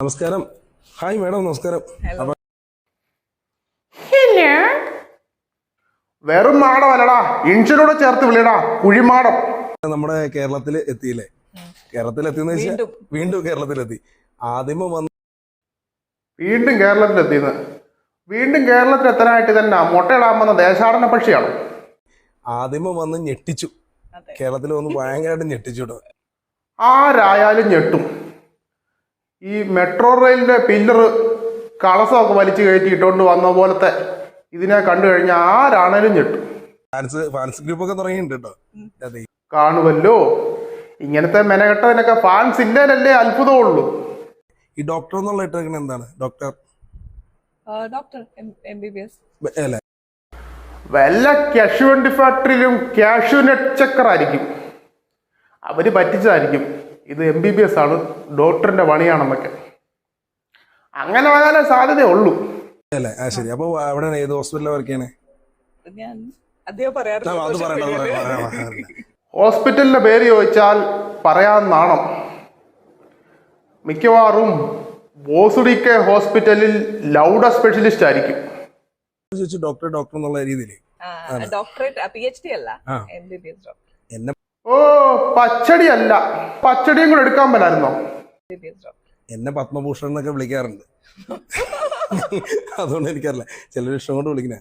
നമസ്കാരം. Hi madam നമസ്കാരം. Hello വെറും മാടമല്ലടാ ഇൻഷനോട് ചേർത്ത് വിളിയടാ കുഴിമാടം നമ്മുടെ കേരളത്തിൽ എത്തിയില്ലേ? കേരളത്തിൽ എത്തിയെന്ന് വെച്ചാൽ വീണ്ടും കേരളത്തിലെത്തി. ആദ്യമേ വന്ന് വീണ്ടും കേരളത്തിലെത്തിയത് വീണ്ടും കേരളത്തിൽ എത്താനായിട്ട് തന്നെ മുട്ടയിടാൻ വന്ന ദേശാടന പക്ഷിയാണ്? ആദ്യമേ വന്ന് ഞെട്ടിച്ചു. കേരളത്തിൽ വന്ന് ഭയങ്കരമായിട്ട് ഞെട്ടിച്ചു ആരായാലും ഞെട്ടും. ഈ മെട്രോ റെയിലിന്റെ പില്ലറ് കളസമൊക്കെ വലിച്ചു കയറ്റി ഇട്ടുകൊണ്ട് വന്ന പോലത്തെ ഇതിനെ കണ്ടു കഴിഞ്ഞാൽ ആരാണേലും ഞെട്ടും. ഫാൻസ് ഫാൻസ് തുടങ്ങിയിട്ടുണ്ട് കേട്ടോ. കാണുമല്ലോ. ഇങ്ങനത്തെ മെനകെട്ടതിനൊക്കെ ഫാൻസ് ഇല്ലേലല്ലേ അത്ഭുതമുള്ളൂ. ഈ ഡോക്ടർ എന്നുള്ള ഇട്ടേക്കണ എന്താണ്? Doctor? Doctor M B B S. അല്ലേ? വല്ല ക്യാഷ്വണ്ടി ഫാക്ടറിയിലും കാഷ്യൂ നെറ്റ് ചക്കറായിരിക്കും. അവർ പറ്റിച്ചതായിരിക്കും. ഇത് എം ബി ബി എസ് ആണ് ഡോക്ടറിന്റെ പണിയാണെന്നൊക്കെ. അങ്ങനെ വരാനേ സാധ്യതയുള്ളൂ. അല്ലേ? ആ ശരി. അപ്പോൾ അവിടെ ഏത് ഹോസ്പിറ്റലിൽ വർക്ക് ചെയ്യണേ? ഞാൻ അധികം പറയാറില്ല ഹോസ്പിറ്റലിന്റെ പേര് ചോദിച്ചാൽ പറയാൻ നാണം. മിക്കവാറും കെ ഹോസ്പിറ്റലിൽ ലൗഡ സ്പെഷ്യലിസ്റ്റ് ആയിരിക്കും. ഡോക്ടർ ഡോക്ടർ എന്നുള്ള രീതിയിൽ ഡോക്ടറേറ്റ് പി എച്ച് ഡി അല്ല. M B B S doctor. ഓ പച്ചടി അല്ല പച്ചടിയും കൂടെ എടുക്കാൻ പറ്റായിരുന്നോ? എന്നെ പത്മഭൂഷൺ എന്നൊക്കെ വിളിക്കാറുണ്ട്. അതുകൊണ്ട് എനിക്കറിയില്ല. ചില ഇഷ്ടം കൊണ്ട് വിളിക്കുന്ന.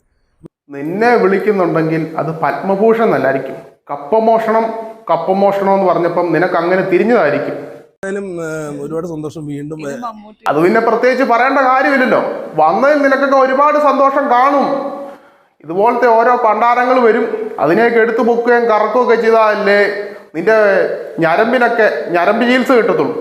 നിന്നെ വിളിക്കുന്നുണ്ടെങ്കിൽ അത് പത്മഭൂഷൺ എന്നല്ലായിരിക്കും. കപ്പമോഷണം കപ്പമോഷണം എന്ന് പറഞ്ഞപ്പം നിനക്ക് അങ്ങനെ തിരിഞ്ഞതായിരിക്കും. എന്തായാലും ഒരുപാട് സന്തോഷം വീണ്ടും അത് പിന്നെ പ്രത്യേകിച്ച് പറയേണ്ട കാര്യമില്ലല്ലോ. വന്നതിൽ നിനക്കൊക്കെ ഒരുപാട് സന്തോഷം കാണും. ഇതുപോലത്തെ ഓരോ പണ്ടാരങ്ങൾ വരും. അതിനെയൊക്കെ എടുത്തു പൊക്കുകയും കറക്കുകയൊക്കെ ചെയ്താലല്ലേ നിന്റെ ഞരമ്പിനൊക്കെ ഞരമ്പ് ചികിത്സ കിട്ടത്തുള്ളൂ.